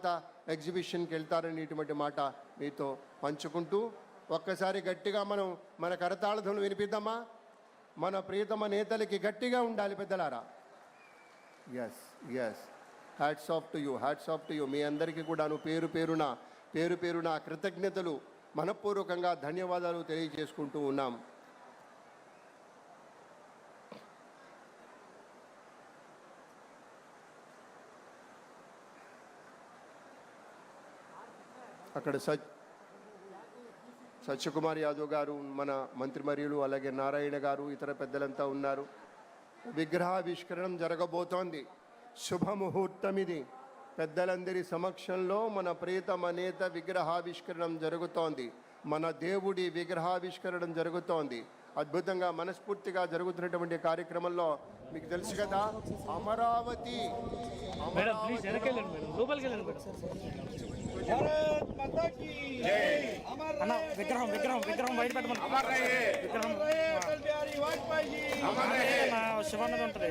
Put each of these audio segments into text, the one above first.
తర్వాత ఎగ్జిబిషన్కి వెళ్తారనేటువంటి మాట మీతో పంచుకుంటూ ఒక్కసారి గట్టిగా మనం మన కరతాళధ్వను వినిపిద్దామా? మన ప్రియతమ నేతలకి గట్టిగా ఉండాలి పెద్దలారా. Yes yes hats off to you hats off to you మీ అందరికీ కూడాను పేరు పేరున పేరు పేరున కృతజ్ఞతలు మనపూర్వకంగా ధన్యవాదాలు తెలియజేసుకుంటూ ఉన్నాం. అక్కడ సచ్ సత్యకుమార్ యాదవ్ గారు మన మంత్రిమర్యులు అలాగే నారాయణ గారు ఇతర పెద్దలంతా ఉన్నారు. విగ్రహావిష్కరణం జరగబోతోంది. శుభముహూర్తం ఇది. పెద్దలందరి సమక్షంలో మన ప్రీతమ నేత విగ్రహావిష్కరణం జరుగుతోంది. మన దేవుడి విగ్రహావిష్కరణం జరుగుతోంది. అద్భుతంగా మనస్ఫూర్తిగా జరుగుతున్నటువంటి కార్యక్రమంలో మీకు తెలుసు కదా అమరావతి. విగ్రహం విగ్రహం విగ్రహం బయట పెట్టమని. విగ్రహం. శివాన్నది ఉంటుంది.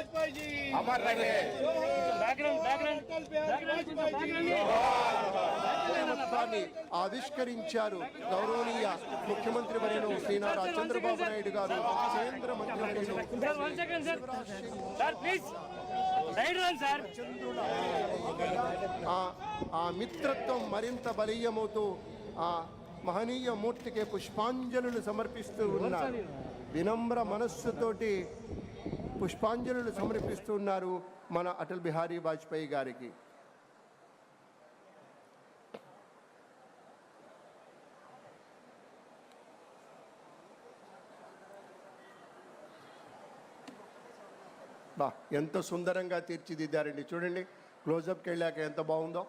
वाजपेयी जी अमर रहे బ్యాక్గ్రౌండ్ బ్యాక్గ్రౌండ్ अटल बिहारी वाजपेयी जी దాన్ని ఆవిష్కరించారు గౌరవనీయ ముఖ్యమంత్రి వర్యులు శ్రీ నారా చంద్రబాబు నాయుడు గారు కేంద్ర మంత్రి వర్యులు sir one second sir sir please side రండి సార్ ఆ ఆ మిత్రత్వం మరింత బలీయమవుతూ ఆ మహనీయ మూర్తికి పుష్పాంజలులు సమర్పిస్తూ ఉన్నారు వినమ్ర మనస్సుతోటి పుష్పాంజలులు సమర్పిస్తున్నారు మన అటల్ బిహారీ వాజ్పేయి గారికి. బా ఎంత సుందరంగా తీర్చిదిద్దారండి. చూడండి క్లోజప్కి వెళ్ళాక ఎంత బాగుందో.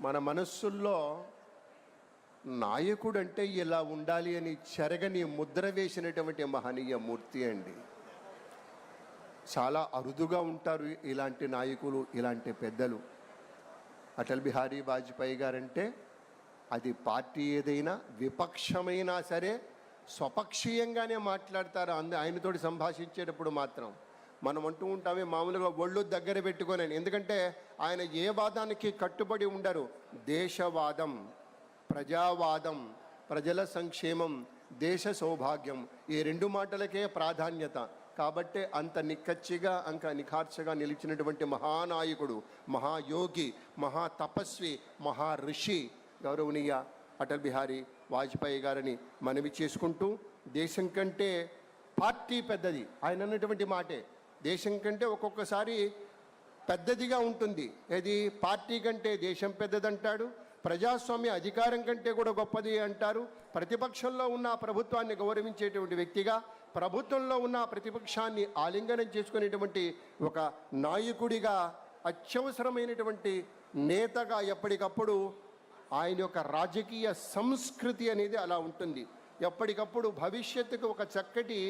మన మనస్సుల్లో నాయకుడు అంటే ఇలా ఉండాలి అని చెరగని ముద్ర వేసినటువంటి మహనీయ మూర్తి అండి. చాలా అరుదుగా ఉంటారు ఇలాంటి నాయకులు ఇలాంటి పెద్దలు. అటల్ బిహారీ వాజ్పేయి గారంటే అది పార్టీ ఏదైనా విపక్షమైనా సరే స్వపక్షీయంగానే మాట్లాడతారు. అందు ఆయనతోటి సంభాషించేటప్పుడు మాత్రం మనం అంటూ ఉంటామే మామూలుగా ఒళ్ళు దగ్గర పెట్టుకొని ఎందుకంటే ఆయన ఏ వాదానికి కట్టుబడి ఉండరు. దేశవాదం. ప్రజావాదం ప్రజల సంక్షేమం దేశ సౌభాగ్యం ఈ రెండు మాటలకే ప్రాధాన్యత. కాబట్టే అంత నిక్కచ్చిగా అంక నిఖార్చగా నిలిచినటువంటి మహానాయకుడు మహాయోగి మహా తపస్వి మహా ఋషి గౌరవనీయ అటల్ బిహారీ వాజ్పేయి గారిని మనవి చేసుకుంటూ దేశం కంటే పార్టీ పెద్దది. ఆయన అన్నటువంటి మాటే. దేశం కంటే ఒక్కొక్కసారి పెద్దదిగా ఉంటుంది. ఏది? పార్టీ కంటే దేశం పెద్దదంటాడు. ప్రజాస్వామ్య అధికారం కంటే కూడా గొప్పది అంటారు. ప్రతిపక్షంలో ఉన్న ప్రభుత్వాన్ని గౌరవించేటువంటి వ్యక్తిగా ప్రభుత్వంలో ఉన్న ప్రతిపక్షాన్ని ఆలింగనం చేసుకునేటువంటి ఒక నాయకుడిగా అత్యవసరమైనటువంటి నేతగా ఎప్పటికప్పుడు ఆయన యొక్క రాజకీయ సంస్కృతి అనేది అలా ఉంటుంది. ఎప్పటికప్పుడు భవిష్యత్తుకు ఒక చక్కటి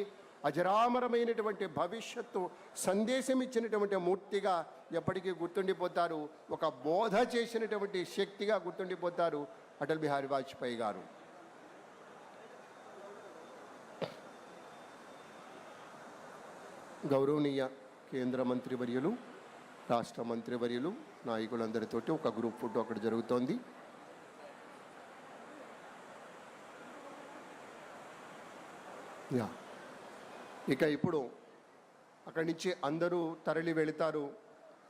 అజరామరమైనటువంటి భవిష్యత్తు సందేశం ఇచ్చినటువంటి మూర్తిగా ఎప్పటికీ గుర్తుండిపోతారు. ఒక బోధ చేసినటువంటి శక్తిగా గుర్తుండిపోతారు అటల్ బిహారీ వాజ్పేయి గారు. గౌరవనీయ కేంద్ర మంత్రివర్యులు రాష్ట్ర మంత్రివర్యులు నాయకులందరితోటి ఒక గ్రూప్ ఫోటో అక్కడ జరుగుతోంది. యా. ఇక ఇప్పుడు అక్కడి నుంచి అందరూ తరలి వెళతారు.